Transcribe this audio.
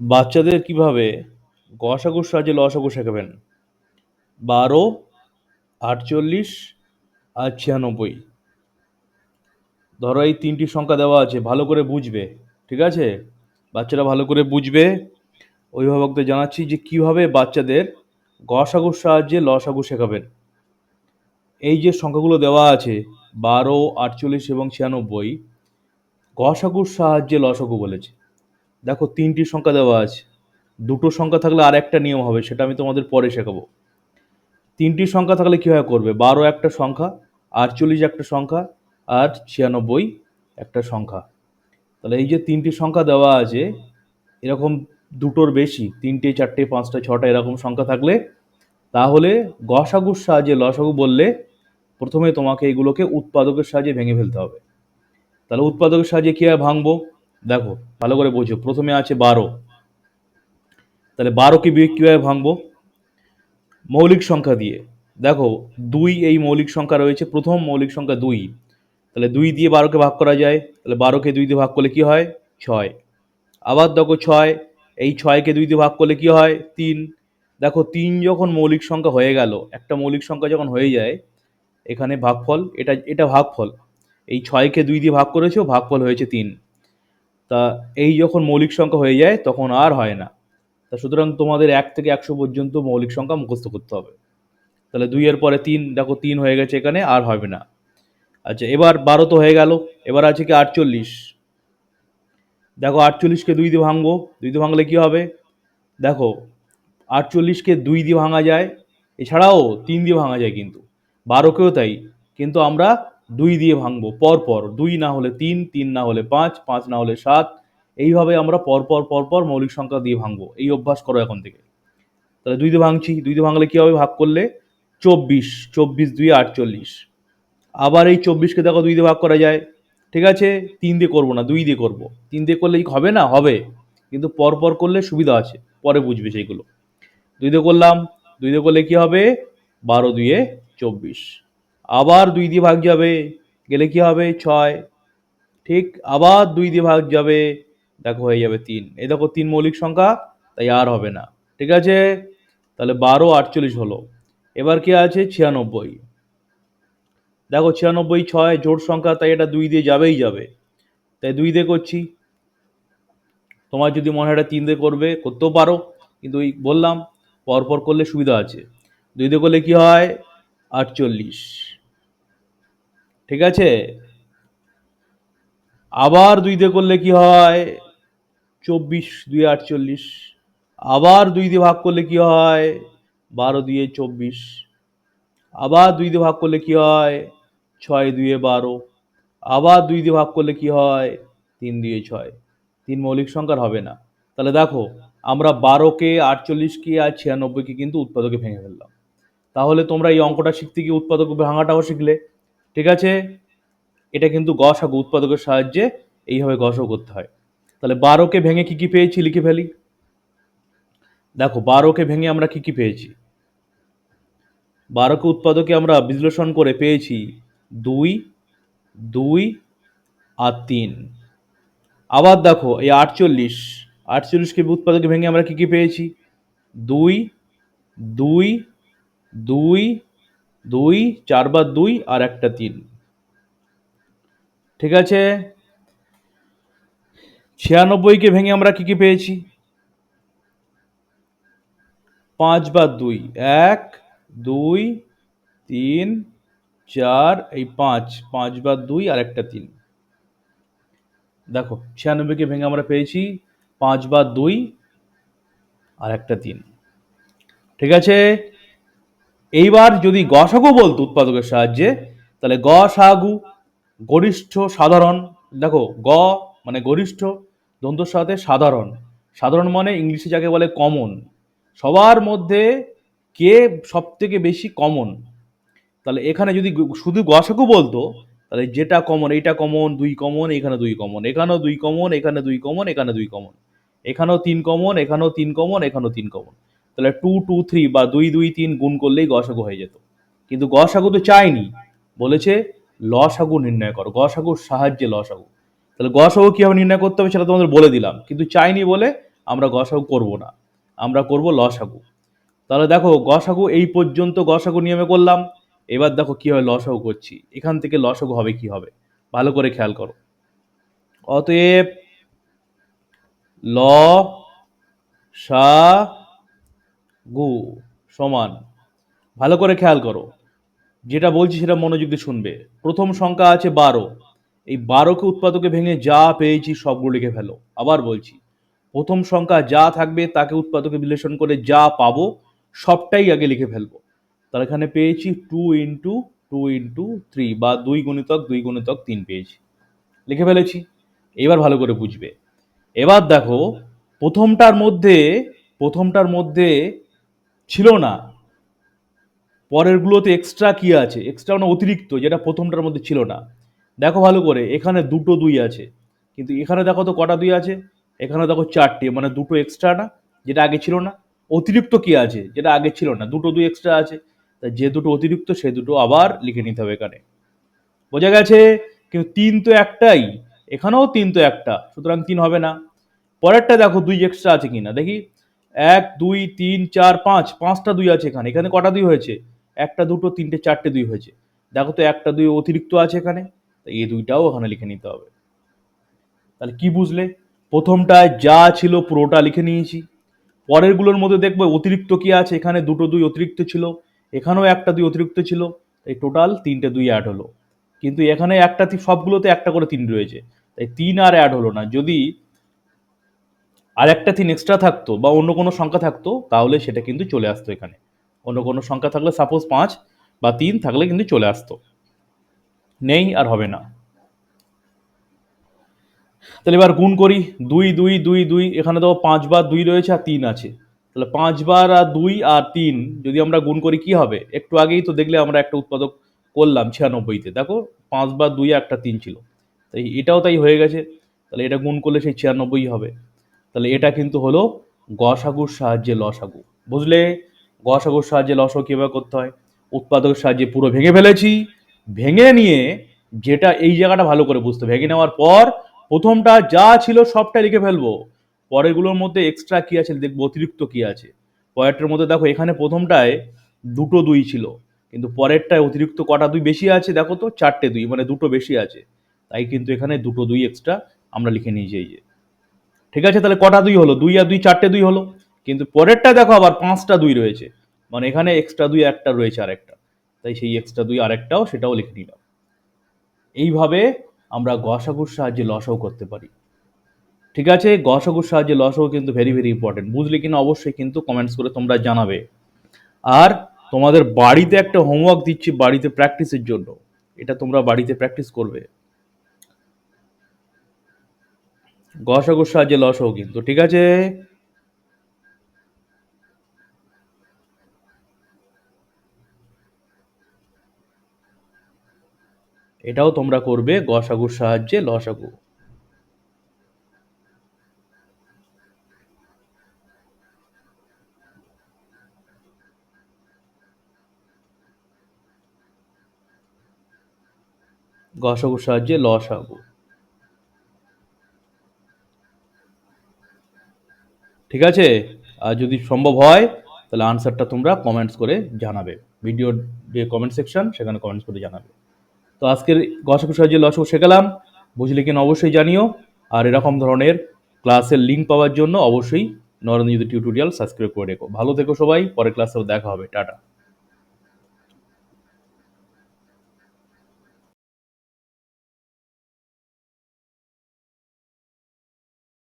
বাচ্চাদের কীভাবে গসাগুর সাহায্যে লসাগু শেখাবেন বারো, আটচল্লিশ আর ছিয়ানব্বই। ধরো এই তিনটি সংখ্যা দেওয়া আছে, ভালো করে বুঝবে, ঠিক আছে? বাচ্চারা ভালো করে বুঝবে। অভিভাবকদের জানাচ্ছি যে কীভাবে বাচ্চাদের গসাগুর সাহায্যে লসাগু শেখাবেন এই যে সংখ্যাগুলো দেওয়া আছে, বারো, আটচল্লিশ এবং ছিয়ানব্বই গসাগুর সাহায্যে লসাগু বলেছে দেখো তিনটি সংখ্যা দেওয়া আছে। দুটো সংখ্যা থাকলে আর একটা নিয়ম হবে, সেটা আমি তোমাদের পরে শেখাবো। তিনটি সংখ্যা থাকলে কীভাবে করবে? বারো একটা সংখ্যা, আটচল্লিশ একটা সংখ্যা, আর ছিয়ানব্বই একটা সংখ্যা। তাহলে এই যে তিনটি সংখ্যা দেওয়া আছে, এরকম দুটোর বেশি, তিনটে, চারটে, পাঁচটা, ছটা এরকম সংখ্যা থাকলে, তাহলে গসাগুর সাহায্যে, লসাগু বললে প্রথমে তোমাকে এগুলোকে উৎপাদকের সাহায্যে ভেঙে ফেলতে হবে। তাহলে উৎপাদকের সাহায্যে কীভাবে ভাঙবো? দেখো, ভালো করে বোঝো। প্রথমে আছে বারো। তাহলে বারোকে বি- কীভাবে ভাঙবো? মৌলিক সংখ্যা দিয়ে। দেখো, দুই এই মৌলিক সংখ্যা রয়েছে। প্রথম মৌলিক সংখ্যা দুই। তাহলে দুই দিয়ে বারোকে ভাগ করা যায়। তাহলে বারোকে দুই দিয়ে ভাগ করলে কি হয়? ছয়। আবার দেখো ছয়, এই ছয়কে দুই দিয়ে ভাগ করলে কি হয়? তিন। দেখো, তিন যখন মৌলিক সংখ্যা হয়ে গেল, একটা মৌলিক সংখ্যা যখন হয়ে যায়, এখানে ভাগফল, এটা এটা ভাগফল। এই ছয়কে দুই দিয়ে ভাগ করেছ, ভাগফল হয়েছে তিন। তা এই যখন মৌলিক সংখ্যা হয়ে যায়, তখন আর হয় না। তা সুতরাং তোমাদের এক থেকে একশো পর্যন্ত মৌলিক সংখ্যা মুখস্থ করতে হবে। তাহলে দুইয়ের পরে তিন, দেখো তিন হয়ে গেছে এখানে, আর হবে না। আচ্ছা এবার বারো তো হয়ে গেল, এবার আছে কি আটচল্লিশ। দেখো আটচল্লিশকে দুই দিয়ে ভাঙবো, দুই দিয়ে ভাঙলে কি হবে? দেখো, আটচল্লিশকে দুই দিয়ে ভাঙা যায়, এছাড়াও তিন দিয়ে ভাঙা যায় কিন্তু। বারোকেও তাই, কিন্তু আমরা দুই দিয়ে ভাঙবো, পর পর। দুই না হলে তিন তিন না হলে পাঁচ পাঁচ না হলে সাত। এইভাবে আমরা পরপর পরপর মৌলিক সংখ্যা দিয়ে ভাঙবো। এই অভ্যাস করো এখন থেকে। তাহলে দুই দিয়ে ভাঙছি, দুই দিয়ে ভাঙলে কী হবে? ভাগ করলে চব্বিশ চব্বিশ দুই, আটচল্লিশ। আবার এই চব্বিশকে দেখো দুই দিয়ে ভাগ করা যায়। ঠিক আছে? তিন দিয়ে করব না, দুই দিয়ে করব। তিন দিয়ে করলে হবে না? হবে। কিন্তু পর পর করলে সুবিধা আছে। পরে বুঝবে সেইগুলো। দুই দিয়ে করলাম, দুই দিয়ে করলে কি হবে? বারো দুইয়ে চব্বিশ। আবার দুই দিয়ে ভাগ যাবে, গেলে কি হবে? ছয়। ঠিক, আবার দুই দিয়ে ভাগ যাবে, দেখো হয়ে যাবে তিন। এই দেখো তিন মৌলিক সংখ্যা, তাই আর হবে না। ঠিক আছে? তাহলে বারো আটচল্লিশ হলো। এবার কি আছে? ছিয়ানব্বই। দেখো ছিয়ানব্বই ছয়, জোট সংখ্যা, তাই এটা দুই দিয়ে যাবেই যাবে। তাই দুই দিয়ে করছি। তোমার যদি মনে হয় এটা তিন দিয়ে করবে, করতেও পারো। কিন্তু ওই বললাম, পরপর করলে সুবিধা আছে। দুই দিয়ে করলে কি হয়? আটচল্লিশ। ঠিক আছে? আবার দুই দিয়ে করলে কি হয়? চব্বিশ দুই আটচল্লিশ। আবার দুই দিয়ে ভাগ করলে কি হয়? বারো দিয়ে চব্বিশ। আবার দুই দিয়ে ভাগ করলে কি হয়? ছয় দুয়ে বারো। আবার দুই দিয়ে ভাগ করলে কি হয়? তিন দিয়ে ছয়। তিন মৌলিক সংখ্যার হবে না। তাহলে দেখো, আমরা বারোকে, আটচল্লিশকে আর ছিয়ানব্বইকে কিন্তু উৎপাদকে ভেঙে ফেললাম। তাহলে তোমরা এই অঙ্কটা শিখতে গিয়ে উৎপাদক ভাঙাটাও শিখলে। ঠিক আছে? এটা কিন্তু গসাগু উৎপাদকের সাহায্যে এইভাবে গসাগু করতে হয়। তাহলে বারোকে ভেঙে কি কি পেয়েছি লিখে ফেলি? দেখো, বারোকে ভেঙে আমরা কি কি পেয়েছি? বারোকে উৎপাদকে আমরা বিশ্লেষণ করে পেয়েছি দুই দুই আর তিন। আবার দেখো, এই আটচল্লিশ আটচল্লিশ আটচল্লিশকে উৎপাদকে ভেঙে আমরা কি কি পেয়েছি? দুই দুই দুই দুই চারবার দুই আর একটা তিন। ঠিক আছে? ছিয়ানব্বইকে ভেঙে আমরা কি কি পেয়েছি? পাঁচ বার দুই। এক, দুই, তিন, চার, এই পাঁচ। পাঁচ বার দুই আর একটা তিন। দেখো ছিয়ানব্বইকে ভেঙে আমরা পেয়েছি, পাঁচ বার দুই আর একটা তিন। ঠিক আছে? এইবার যদি গসাগু বলতো উৎপাদকের সাহায্যে, তাহলে গ সাগু গরিষ্ঠ, সাধারণ, দেখো গ মানে গরিষ্ঠ, দ্বন্দ্বর সাথে সাধারণ। সাধারণ মানে ইংলিশে যাকে বলে কমন সবার মধ্যে কে সব থেকে বেশি কমন তাহলে এখানে যদি শুধু গসাগু বলতো, তাহলে যেটা কমন এইটা কমন দুই কমন এখানে দুই কমন এখানেও দুই কমন এখানে দুই কমন এখানে দুই কমন এখানেও তিন কমন এখানেও তিন কমন এখানেও তিন কমন তাহলে টু টু থ্রি বা দুই দুই, তিন গুণ করলেই গসাগু হয়ে যেত। কিন্তু গসাগু তো চায়নি। বলেছে লসাগু নির্ণয় করো। গসাগুর সাহায্যে লসাগু তাহলে গসাগু কীভাবে নির্ণয় করতে হবে সেটা তোমাদের বলে দিলাম। কিন্তু চাইনি বলে আমরা গসাগু করব না। আমরা করব লসাগু তাহলে দেখো গসাগু এই পর্যন্ত গসাগু নিয়মে করলাম। এবার দেখো কীভাবে লসাগু করছি। এখান থেকে লসাগু হবে কি হবে? ভালো করে খেয়াল করো। অতএব ল সা গু, সমান। ভালো করে খেয়াল করো। যেটা বলছি সেটা মনোযোগ দিয়ে শুনবে। প্রথম সংখ্যা আছে বারো। এই বারোকে উৎপাদকে ভেঙে যা পেয়েছি সবগুলো লিখে ফেলো। আবার বলছি, প্রথম সংখ্যা যা থাকবে তাকে উৎপাদকে বিশ্লেষণ করে যা পাবো সবটাই আগে লিখে ফেলব। তার এখানে পেয়েছি two into two into three বা দুই গুণিতক দুই গুণিতক তিন পেয়েছি। লিখে ফেলেছি। এবার ভালো করে বুঝবে। এবার দেখো, প্রথমটার মধ্যে প্রথমটার মধ্যে ছিল না। পরেরগুলোতে এক্সট্রা কি আছে? এক্সট্রা মানে অতিরিক্ত, যেটা প্রথমটার মধ্যে ছিল না। দেখো ভালো করে, এখানে দুটো দুই আছে। কিন্তু এখানে দেখো তো কটা দুই আছে? এখানে দেখো চারটে মানে দুটো এক্সট্রা না, যেটা আগে ছিল না। অতিরিক্ত কি আছে? যেটা আগে ছিল না, দুটো দুই এক্সট্রা আছে। তা যে দুটো অতিরিক্ত, সে দুটো আবার লিখে নিতে হবে এখানে। বোঝা গেছে? কিন্তু তিন তো একটাই। এখানেও তিন তো একটা, সুতরাং তিন হবে না। পরেরটা দেখো দুই এক্সট্রা আছে কিনা, দেখি। এক, দুই, তিন, চার, পাঁচ, পাঁচটা দুই আছে এখানে। এখানে কটা দুই হয়েছে? একটা, দুটো, তিনটে, চারটে দুই হয়েছে। দেখো তো, একটা দুই অতিরিক্ত আছে এখানে। তো এই দুইটাও ওখানে লিখে নিতে হবে। তাহলে কি বুঝলে? প্রথমটায় যা ছিল পুরোটা লিখে নিয়েছি। পরেরগুলোর মধ্যে দেখবে অতিরিক্ত কি আছে? এখানে দুটো দুই অতিরিক্ত ছিল, এখানেও একটা দুই অতিরিক্ত ছিল। এই টোটাল তিনটে দুই অ্যাড হলো। কিন্তু এখানে একটা সবগুলোতে একটা করে তিন রয়েছে। তাই তিন আর অ্যাড হলো না। যদি আর একটা তিন এক্সট্রা থাকতো বা অন্য কোনো সংখ্যা থাকতো, তাহলে সেটা কিন্তু চলে আসতো এখানে। অন্য কোনো সংখ্যা থাকলে সাপোজ পাঁচ বা তিন থাকলে কিন্তু চলে আসতো। নেই আর হবে না। তাহলে এবার গুণ করি, দুই দুই দুই দুই, এখানে তো পাঁচবার দুই রয়েছে আর তিন আছে। তাহলে পাঁচবার আর দুই আর তিন, যদি আমরা গুণ করি কি হবে? একটু আগেই তো দেখলে আমরা একটা উৎপাদক করলাম ছিয়ানব্বইতে দেখো পাঁচবার দুই একটা তিন ছিল। তাই এটাও তাই হয়ে গেছে। তাহলে এটা গুণ করলে সেই ছিয়ানব্বই হবে। তাহলে এটা কিন্তু হলো গসাগুর সাহায্যে লসাগু। বুঝলে? গসাগুর সাহায্যে লসাগু কীভাবে করতে হয়? উৎপাদকের সাহায্যে পুরো ভেঙে ফেলেছি। ভেঙে নিয়ে যেটা এই জায়গাটা ভালো করে বুঝতে ভেঙে নেওয়ার পর প্রথমটা যা ছিল সবটা লিখে ফেলব। পরেরগুলোর মধ্যে এক্সট্রা কি আছে দেখব, অতিরিক্ত কি আছে? পরেরটার মধ্যে দেখো এখানে প্রথমটায় দুটো দুই ছিল। কিন্তু পরেরটায় অতিরিক্ত কটা দুই বেশি আছে দেখো তো? চারটে দুই মানে দুটো বেশি আছে। তাই কিন্তু এখানে দুটো দুই এক্সট্রা আমরা লিখে নিয়েছি এই যে। ঠিক আছে? তাহলে কটা দুই হলো? দুই আর দুই চারটে দুই হলো। কিন্তু পরেরটা দেখো আবার পাঁচটা দুই রয়েছে। মানে এখানে এক্সট্রা দুই একটা রয়েছে আরেকটা। তাই সেই এক্সট্রা দুই আরেকটাও সেটাও লিখে নিলাম। এইভাবে আমরা গসাগুর সাহায্যে লসাও করতে পারি। ঠিক আছে? গসাগুর সাহায্যে লসাও কিন্তু ভেরি ভেরি ইম্পর্টেন্ট বুঝলে কিনা? অবশ্যই কিন্তু কমেন্টস করে তোমরা জানাবে। আর তোমাদের বাড়িতে একটা হোমওয়ার্ক দিচ্ছি বাড়িতে প্র্যাকটিসের জন্য। এটা তোমরা বাড়িতে প্র্যাকটিস করবে। গসাগুর সাহায্যে লসাও কিন্তু, ঠিক আছে? এটাও তোমরা করবে গসাগুর সাহায্যে লসাগু গসাগুর সাহায্যে লসাগু ঠিক আছে? আর যদি সম্ভব হয়, তাহলে আনসারটা তোমরা কমেন্টস করে জানাবে। ভিডিওর যে কমেন্ট সেকশন সেখানে কমেন্টস করে জানাবে। তো আজকের গসক সাহায্যে লসক শেখালাম বুঝলে কিনা অবশ্যই জানিও। আর এরকম ধরনের ক্লাসের লিঙ্ক পাওয়ার জন্য অবশ্যই নরেন্দ্র টিউটোরিয়াল সাবস্ক্রাইব করে রেখো। ভালো থেকো সবাই, পরের ক্লাসেও দেখা হবে। টাটা।